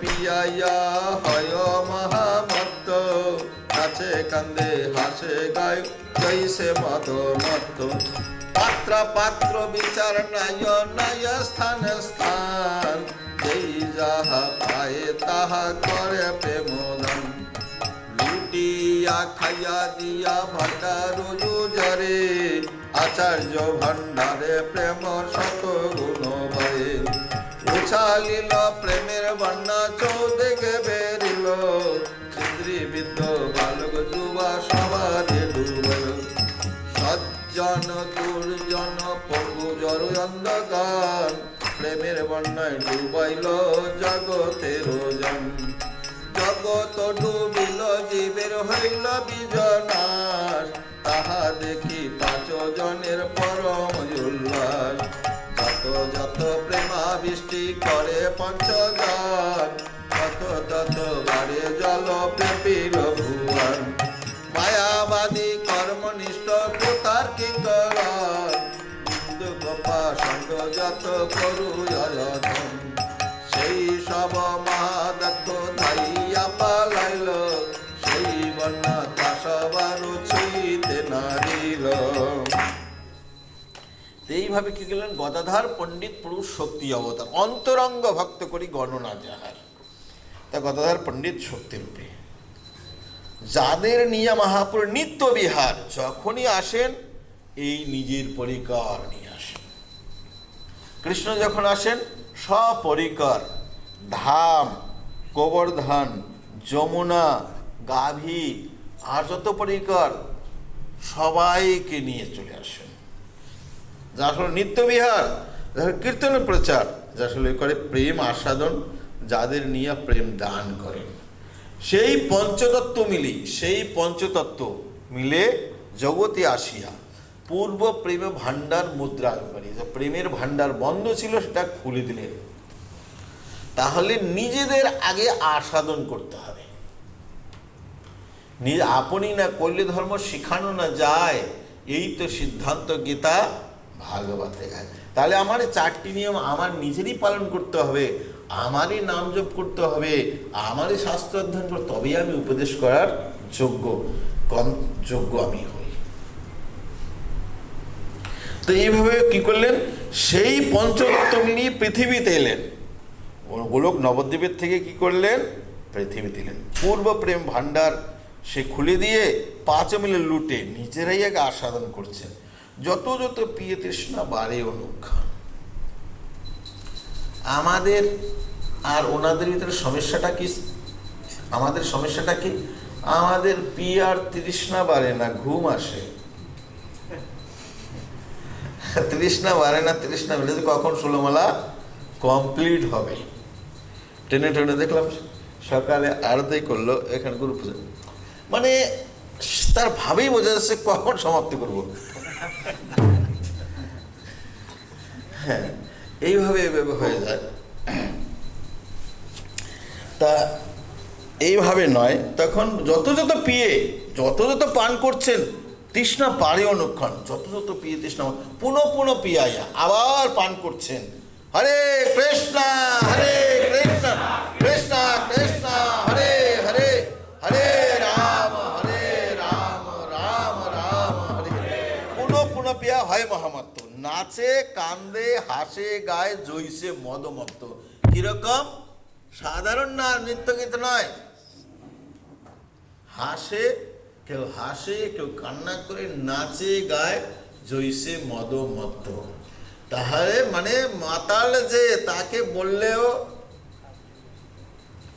পিয়াইয়া হয় মহামত্ত, নাচে, কান্দে, হাসে, গায় জৈসে মদ মত্ত পাত্র পাত্র, বিচার নয় নয় স্থান স্থান। যেই যাহা পায় তাহা করে প্রেমদান লুটিয়া, খাইয়া, দিয়া ভান্ডার জরে। আচার্য ভান্ডারে প্রেম শত গুণ উছালিল প্রেমের বন্যা চৌদিকে বেরিল। চিন্দ্রি বিদ্য বালক যুবা সবারে ডুবল। সজ্জন, দুর্জন, পঙ্গু জর অন্ধকার। প্রেমের বন্যায় ডুবাইল জগতের জন জগত ডুবিল, জীবের হইল বিজনাশ। তাহা দেখি পাঁচ জনের পরম উল্লাস। যত যত প্রেমাবৃষ্টি করে পঞ্চগান তত তত বাড়ে জল প্রেমী ভুবন মায়াবাদী কর্মনিষ্ঠ প্রতার কি বিন্দু সঙ্গ যত করু সেই সব এইভাবে কি গেলেন? গদাধার, পণ্ডিত, পুরুষ, শক্তি অবতার। অন্তরঙ্গ ভক্ত করি গণনা যাহার। তা গদাধার, পণ্ডিত শক্তি রূপে যাদের নিয়ে মহাপুর নিত্য বিহার, যখনই আসেন, এই নিজের পরিকার নিয়ে আসেন। কৃষ্ণ যখন আসেন, সপরিকর, ধাম, গোবর্ধন, যমুনা, গাভী, আর যত পরিকর, সবাইকে নিয়ে চলে আসেন। যা আসলে নিত্যবিহার, যা কীর্তনের প্রচার, যা আসলে করে প্রেম আস্বাদন, যাদের নিয়ে প্রেম দান করেন সেই পঞ্চতত্ত্ব মিলি, সেই পঞ্চতত্ত্ব মিলে জগতে আসিয়া পূর্ব প্রেম ভাণ্ডার মুদ্রা করে, যে প্রেমের ভাণ্ডার বন্ধ ছিল সেটা খুলে দিলেন তাহলে নিজেদের আগে আস্বাদন করতে হবে। আপনি না করলে ধর্ম শিখানো না যায়, এই তো সিদ্ধান্ত গীতা। ভাগবতে গায় তাহলে আমার চারটি নিয়ম আমার নিজেরই পালন করতে হবে, আমারই নাম জপ করতে হবে, আমারই শাস্ত্র অধ্যয়ন করতে তবেই আমি উপদেশ করার যোগ্য, কম যোগ্য আমি হই। তো এইভাবে কি করলেন? সেই পঞ্চতত্ত্ব নিয়ে পৃথিবীতে এলেন। গোলক নবদ্বীপের থেকে কি করলেন? পৃথিবীতে এলেন। পূর্ব প্রেম ভাণ্ডার সে খুলে দিয়ে পাঁচ মিলে লুটে নিজেরাই আগে আস্বাদন করছেন। যত যত প্রিয় তৃষ্ণা বাড়ে অনুক্ষণ আমাদের আর ওনাদের ভিতরে সমস্যাটা কি? আমাদের সমস্যাটা কি? আমাদের পিয়ার তৃষ্ণা বাড়ে না, ঘুম আসে। তৃষ্ণা বাড়ে না, তৃষ্ণা বেড়ে কখন ষোলোমালা কমপ্লিট হবে। ট্রেনে ট্রেনে দেখলাম, সকালে আরতি করল, এখানে গুরু মানে তার ভাবেই বোঝা যাচ্ছে কখন সমাপ্তি করব। হ্যাঁ এইভাবে হয়ে যায়। তা এইভাবে নয়, তখন যত যত পিয়ে, যত যত পান করছেন, তৃষ্ণা পারে অনুক্ষণ যত যত পিয়ে তৃষ্ণা পুনঃ পুনঃ পিয়াইয়া আবার পান করছেন। হরে কৃষ্ণ হরে কৃষ্ণ কৃষ্ণ কৃষ্ণ। নাচে, কান্দে, হাসে, গায়ে জৈসে মদমত্ত। কীরকম? সাধারণ না নৃত্য গীত নয়। হাসে, কেউ হাসে, কেউ কান্না করে, নাচে, গায় জৈসে মদ মত্ত তাহলে মানে মাতাল যে তাকে বললেও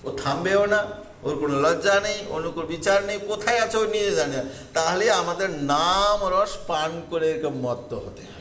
ও থামবেও না, ওর কোনো লজ্জা নেই, ওর কোনো বিচার নেই, কোথায় আছে ও নিয়ে জানে। তাহলে আমাদের নাম রস পান করে মত্ত হতে হয়।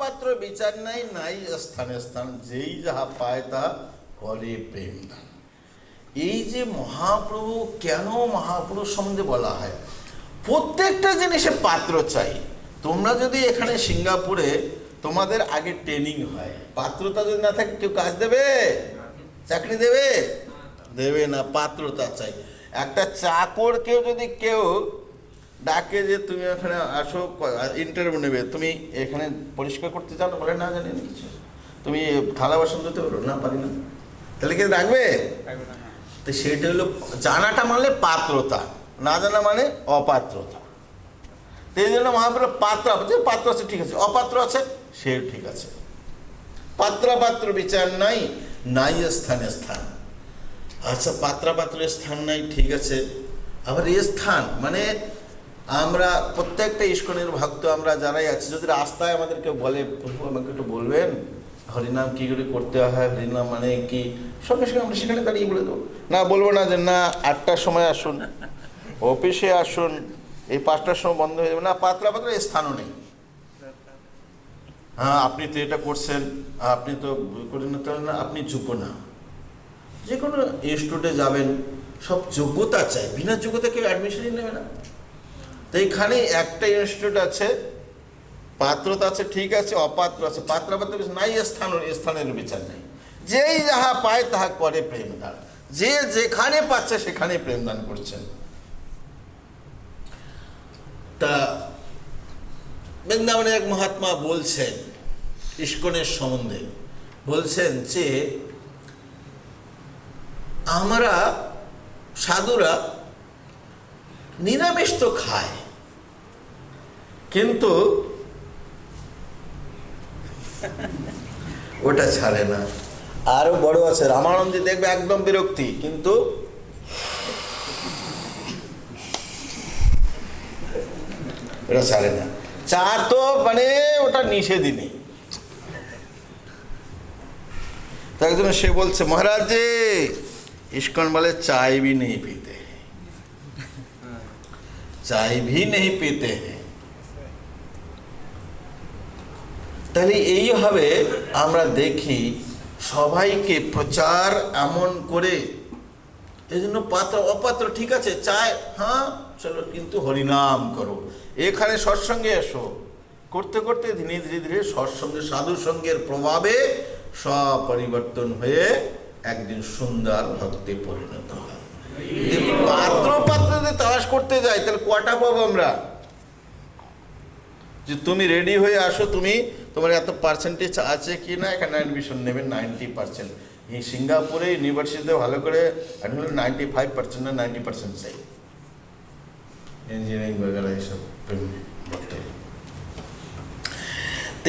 পাত্র বিচার নাই নাই স্থানে স্থান, যেই যাহা পায় তা করে প্রেম দান। এই যে মহাপ্রভু, কেন মহাপুরুষ সম্বন্ধে বলা হয়? প্রত্যেকটা জিনিসে পাত্র চাই। তোমরা যদি এখানে সিঙ্গাপুরে তোমাদের আগে ট্রেনিং হয়, পাত্রতা যদি না থাকে, কেউ কাজ দেবে? চাকরি দেবে? দেবে না, পাত্রতা চাই। একটা চাকর কেউ যদি কেউ ডাকে যে তুমি এখানে আসো ইন্টারভিউ নেবে। তুমি এখানে পরিষ্কার করতে জানো বলে না জানি না কিছু তুমি থালা বাসন ধুতে পারো? না পারি না। তাহলে কি রাখবে? তো সেটা হলো জানাটা মানে পাত্রতা না জানা মানে অপাত্রতা। তো এই জন্য মহাপ্রভু পাত্র যে পাত্র আছে ঠিক আছে অপাত্র আছে সে ঠিক আছে। পাত্র পাত্র বিচার নাই নাই স্থানে স্থান। আচ্ছা পাত্র পাত্রের স্থান নাই ঠিক আছে। আবার এ স্থান মানে আমরা প্রত্যেকটা ইস্কনের ভক্ত আমরা যারাই আছি, যদি রাস্তায় আমাদেরকে বলে আমাকে একটু বলবেন? হরিনাম কী করে করতে হয়? হরিনাম মানে কি? সঙ্গে সঙ্গে আমরা সেখানে দাঁড়িয়ে বলে দেবো। না, বলব না যে, না, আটটার সময় আসুন, অফিসে আসুন, এই পাঁচটার সময় বন্ধ হয়ে যাবে। না, পাতলা পাতলা স্থানও নেই। হ্যাঁ আপনি তো এটা করছেন, আপনি তো করে নিতে পারেন না আপনি যোগ্য না। যে কোনো ইনস্টিটিউটে যাবেন, সব যোগ্যতা চাই। বিনা যোগ্যতা কেউ অ্যাডমিশনই নেবে না। তো এইখানে একটা ইনস্টিটিউট আছে, পাত্রতা আছে, ঠিক আছে, অপাত্র আছে, পাত্র পাত্র নাই স্থান স্থানের বিচার নেই। যেই যাহা পায় তাহা করে প্রেম দান। যে যেখানে পাচ্ছে সেখানে প্রেম দান করছেন। তা বৃন্দাবনের এক মহাত্মা বলছেন, ইস্কনের সম্বন্ধে, বলছেন যে, আমরা সাধুরা নিরামিষ তো খায়। কিন্তু ওটা ছাড়ে না। আরও বড় আছে রামানন্দী দেখবে একদম বিরক্তি, কিন্তু এটা ছাড়ে না। চা তো মানে ওটা নিষেধই নেই। তো একজন সে বলছে, মহারাজ যে ইস্কন বলে চাই भी नहीं पीते हैं চাই भी नहीं पीते हैं তাহলে এইভাবে আমরা দেখি সবাইকে প্রচার এমন করে এই জন্য পাত্র অপাত্র ঠিক আছে চায় হ্যাঁ চলো কিন্তু হরিনাম করো এখানে সৎসঙ্গে এসো করতে করতে ধীরে ধীরে ধীরে সৎসঙ্গে সাধু সঙ্গের প্রভাবে সব পরিবর্তন হয়ে একদিন সুন্দর ভক্তি পরিণত হয় যদি পাত্র পাত্র যদি তালাশ করতে যাই, তাহলে কটা পাবো আমরা। যে তুমি রেডি হয়ে আসো, তুমি তোমার এত পার্সেন্টেজ আছে কি না এখানে অ্যাডমিশন নেবে নাইনটি পার্সেন্ট এই সিঙ্গাপুরে ইউনিভার্সিটিতে ভালো করে অ্যাডমিশন নাইনটি ফাইভ পার্সেন্ট না নাইনটি পার্সেন্ট চাই। ইঞ্জিনিয়ারিং বগেরা এইসব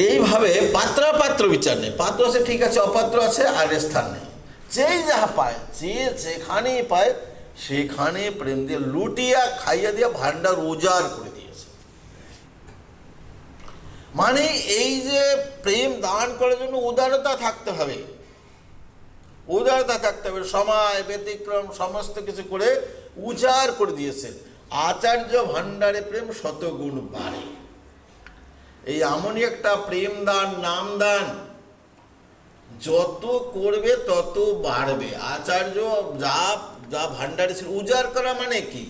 এইভাবে পাত্রা পাত্র বিচার নেই। পাত্র আছে, ঠিক আছে, অপাত্র আছে, আর স্থান নেই। যেই যাহা পায়, যে যেখানেই পায় সেখানে প্রেম দিয়ে লুটিয়া, খাইয়া দিয়া ভান্ডার উজাড় করে দিয়েছে। মানে এই যে প্রেম দান করার জন্য উদারতা থাকতে হবে। উদারতা থাকতে হবে, সময় ব্যতিক্রম, সমস্ত কিছু করে উজাড় করে দিয়েছেন। আচার্য ভান্ডারে প্রেম শতগুণ বাড়ে। এই এমনই একটা প্রেম দান, নাম দান। যত করবে তত বাড়বে। আচার্য যা যা ভান্ডারে ছিল, উজাড় করা মানে কি?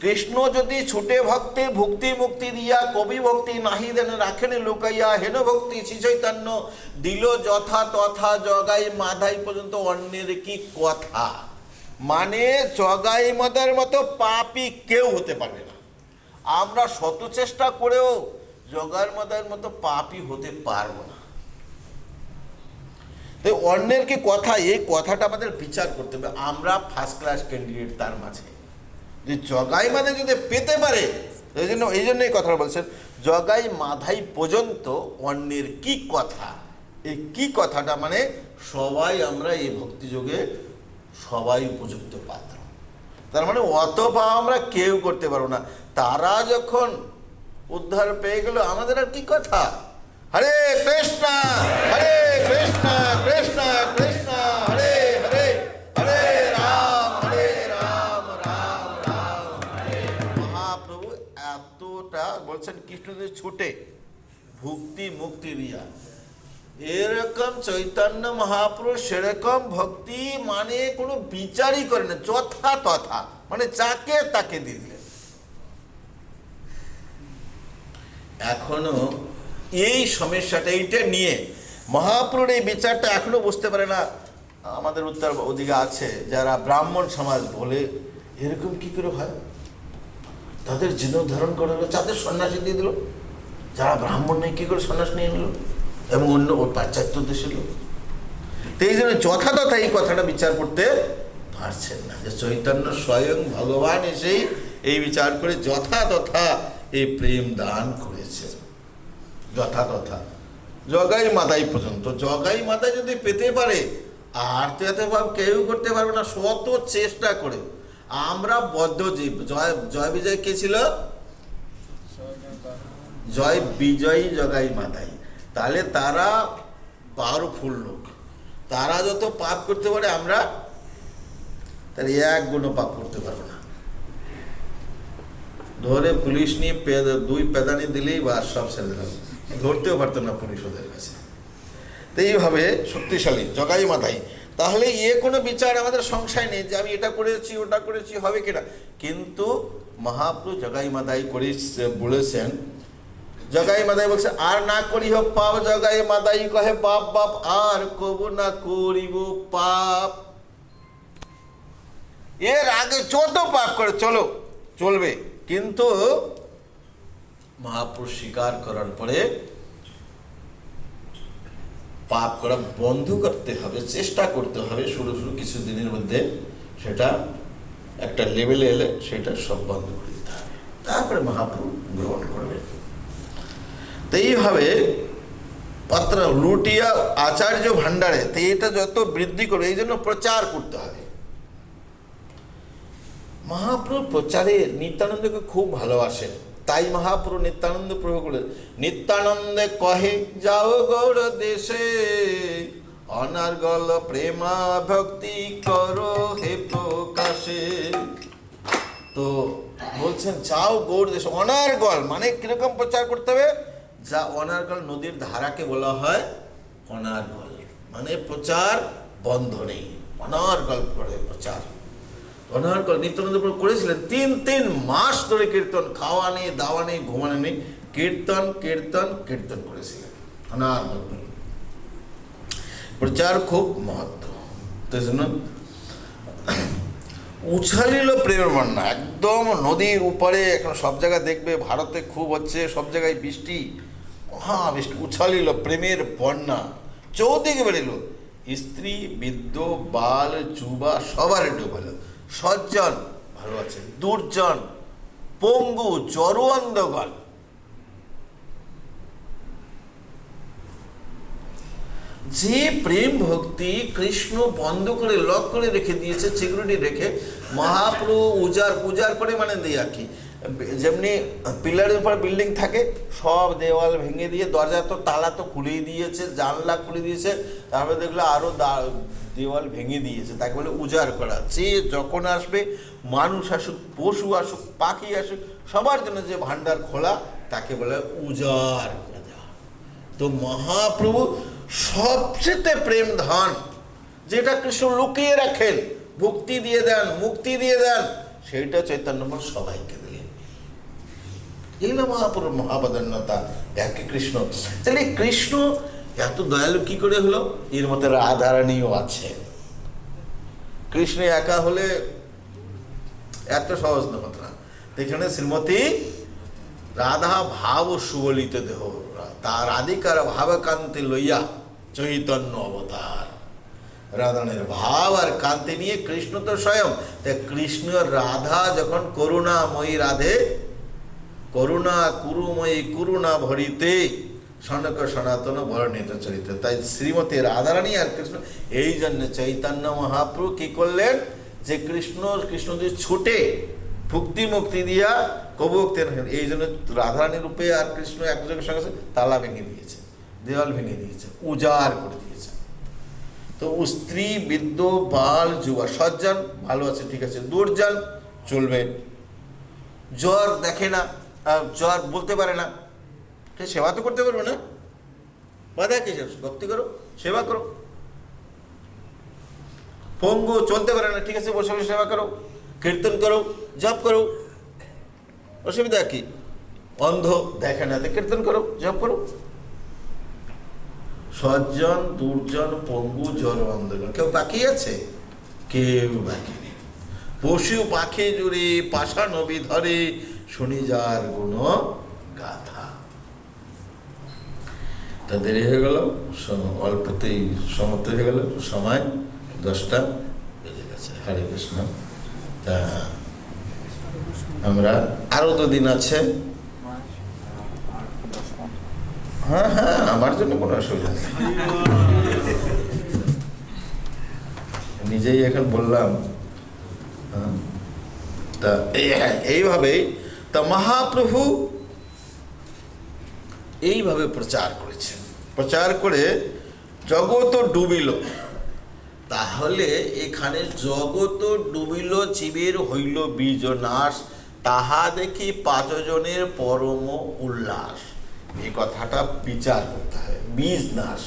কৃষ্ণ যদি ছুটে ভক্তে, ভক্তি মুক্তি দিয়া কবি ভক্তি নাহি দেন, রাখেন লুকাইয়া, হেন ভক্তি শ্রী চৈতন্য, দিল যথা তথা জগাই মাধাই পর্যন্ত অন্যের কি কথা? মানে জগাই মাদার মতো পাপি কেউ হতে পারবে না। আমরা শত চেষ্টা করেও জগার মাদার মতো পাপি হতে পারব না। তো অন্যের কি কথা এই কথাটা আমাদের বিচার করতে হবে। আমরা ফার্স্ট ক্লাস ক্যান্ডিডেট তার মাঝে। যে জগাই মানে যদি পেতে পারে, এই জন্য, এই জন্যই কথাটা বলছেন, জগাই মাধাই পর্যন্ত অন্যের কি কথা এই কি কথাটা মানে সবাই আমরা এই ভক্তিযোগে সবাই উপযুক্ত পাত্র। তার মানে অত পাওয়া আমরা কেউ করতে পারব না। তারা যখন উদ্ধার পেয়ে গেল, আমাদের আর কি কথা? হরে কৃষ্ণ হরে কৃষ্ণ কৃষ্ণ কৃষ্ণ, হরে হরে হরে রাম হরে রাম রাম রাম মহাপ্রভু এতটা বলছেন কৃষ্ণ যদি ছুটে, ভক্তি মুক্তি দিয়া এরকম চৈতন্য মহাপুরুষ, সেরকম ভক্তি মানে কোনো বিচারই করে না, যথা তথা মানে যাকে তাকে দিয়ে দিলেন। এখনও এই সমস্যাটা এইটা নিয়ে মহাপুরুর এই বিচারটা এখনও বুঝতে পারে না। আমাদের উত্তর ওদিকে আছে, যারা ব্রাহ্মণ সমাজ বলে এরকম কি করে হয়? তাদের জিন ধারণ করে হলো, তাদের সন্ন্যাসী দিয়ে দিল। যারা ব্রাহ্মণ নেই, কী করে সন্ন্যাস নিয়ে নিল এবং অন্য ওর পাশ্চাত্য দেশের লোক। তো এই জন্য যথাযথ এই কথাটা বিচার করতে পারছেন না, যে চৈতন্য স্বয়ং ভগবান এসেই এই বিচার করে যথাতথা এই প্রেম দান করেছেন। যথাতথা জগাই মাদাই পর্যন্ত। জগাই মাদাই যদি পেতে পারে, আর তো এত ভাব কেউ করতে পারবে না শত চেষ্টা করে। আমরা বদ্ধজীব জয় জয় বিজয় কে ছিল? জয় বিজয়ী জগাই মাতাই। তাহলে তারা পাওয়ারফুল লোক। তারা যত পাপ করতে পারে আমরা, তাহলে এক গুণও পাপ করতে পারব না। ধরে পুলিশ নিয়ে দুই পেদানি দিলেই বা সব ছেড়ে দিলাম ধরতেও পারতো না পুলিশ ওদের কাছে। তো এইভাবে শক্তিশালী, জগাই মাথায় তাহলে এ কোনো বিচার আমাদের সংশয় নেই যে আমি এটা করেছি, ওটা করেছি, হবে কিনা? কিন্তু মহাপ্রু জগাই মাদাই করে বলেছেন, জগাই মাদাই বলছে, আর না করি হোক পাপ, জগাই মাদাই কহে, বাপ বাপ, আর কব না করিব পাপ। এর আগে যত পাপ করে, চলো, চলবে। কিন্তু মহাপুরুষ স্বীকার করার পরে পাপ করা বন্ধ করতে হবে, চেষ্টা করতে হবে শুরু শুরু কিছু দিনের মধ্যে। সেটা একটা লেভেলে এলে সেটা সব বন্ধ করে দিতে হবে। তারপরে মহাপ্রভু গ্রহণ করবে। তো এইভাবে পাত্র লুটিয়া আচার্য ভাণ্ডারে তো এটা যত বৃদ্ধি করবে, এই জন্য প্রচার করতে হবে। মহাপ্রভু প্রচারে নিত্যানন্দকে খুব ভালোবাসেন। তাই মহাপ্রভু নিত্যানন্দ প্রভু করে নিত্যানন্দে কহে, যাও গৌর দেশে, অনার্গল প্রেমা ভক্তি করো হে প্রকাশে। তো বলছেন, যাও গৌর দেশে, অনার্গল মানে কীরকম প্রচার করতে হবে? যা অনার্গল নদীর ধারাকে বলা হয় অনার্গল। মানে প্রচার বন্ধ নেই, অনার্গল করে প্রচার। অনার্গল নিত্যানন্দ প্রভু করেছিলেন। তিন তিন মাস ধরে কীর্তন, খাওয়া নেই, দাওয়া নেই, ঘুমানো নেই। কীর্তন কীর্তন কীর্তন করেছিলেন। অনার্গল প্রচার খুব মহত্ব। তো জন্য উছালিল প্রেমের বন্যা একদম নদীর উপরে, এখন সব জায়গায় দেখবে, ভারতে খুব হচ্ছে, সব জায়গায় বৃষ্টি মহা বৃষ্টি উছালিল প্রেমের বন্যা চৌদিকে বেরিল, স্ত্রী, বৃদ্ধ, বাল, যুবা সবার ডুবাল। সজ্জন, ভালো আছে দুর্জন, পঙ্গু জরুয়ান্ধগণ যে প্রেম ভক্তি কৃষ্ণ বন্ধ করে লক করে রেখে দিয়েছে সিকিউরিটি রেখে, মহাপ্রভু উজার পূজার করে মানে দিয়ে আর কি। যেমনি পিলারের উপর বিল্ডিং থাকে, সব দেওয়াল ভেঙে দিয়ে দরজা তো, তালা তো খুলেই দিয়েছে, জানলা খুলে দিয়েছে, তারপরে দেখল আরও দেওয়াল ভেঙে দিয়েছে, তাকে বলে উজাড় করা। যে যখন আসবে, মানুষ আসুক, পশু আসুক, পাখি আসুক, সবার জন্য যে ভান্ডার খোলা, তাকে বলে উজাড় করে দেওয়া। তো মহাপ্রভু সবচেয়ে প্রেম ধন, যেটা কৃষ্ণ লুকিয়ে রাখেন ভক্তি দিয়ে দেন, মুক্তি দিয়ে দেন, সেইটা চৈতন্য মহাপ্রভু সবাইকে দিলেন। এই না মহাপ্রভুর মহাবদন্যতা একে কৃষ্ণ। তাহলে কৃষ্ণ এত দয়ালু কি করে হলো? এর মধ্যে রাধারানীও আছে। কৃষ্ণ একা হলে এত সহজ হতো না এখানে শ্রীমতী, রাধা ভাব সুবলিত দেহ, তার রাধিকার ভাবকান্তি লইয়া চৈতন্য অবতার। রাধানের ভাব আর কান্তি নিয়ে কৃষ্ণ তো স্বয়ং। তাই কৃষ্ণ রাধা যখন করুণাময়ী রাধে, করুণা কুরুময়ী করুণা ভরিতে সনক সনাতন বর্ণিত চরিত্র। তাই শ্রীমতী রাধারানী আর কৃষ্ণ, এই জন্য চৈতন্য মহাপ্রভু কি করলেন? যে কৃষ্ণ কৃষ্ণজি ছুটে ভক্তি মুক্তি দিয়া কবুক্তি এই জন্য রাধারানী রূপে আর কৃষ্ণ একজনের সঙ্গে তালা ভেঙে দিয়েছে, দেওয়াল ভেঙে দিয়েছে, উজাড় করে দিয়েছে। তো স্ত্রী, বৃদ্ধ, বাল, যুবা, সজ্জন, ভালো আছে, ঠিক আছে, দুর্জন, চলবে। জ্বর দেখে না জ্বর বলতে পারে না। সেবা তো করতে পারবে না? বাধা কি ভক্তি করো, সেবা করো। পঙ্গু চলতে পারে না, ঠিক আছে, বসে বসে সেবা করো, কীর্তন করো, জপ করো। অসুবিধা কি? অন্ধ দেখে না তো কীর্তন করো, জপ করো। সজ্জন, দুর্জন, পঙ্গু জ্বর আন্দোলন। কেউ বাকি আছে? কেউ বাকি নেই। পশু পাখি জুড়ে পাশা নবী ধরে শুনি যার গুণ গাথা। তা দেরি হয়ে গেল অল্পতেই সমাপ্ত হয়ে গেল। সময় দশটা বেজে গেছে। হরে কৃষ্ণ। তা আমরা আরও দিন আছে। হ্যাঁ হ্যাঁ আমার জন্য কোনো অসুবিধা নেই। নিজেই এখন বললাম। তা এই- এইভাবেই তা মহাপ্রভু এইভাবে প্রচার করেছেন প্রচার করে জগৎ ডুবিল। তাহলে এখানে জগৎ ডুবিল, জীবের হইল বীজ নাশ, তাহা দেখি পাঁচজনের পরম উল্লাস। এই কথাটা বিচার করতে হবে বীজ নাশ।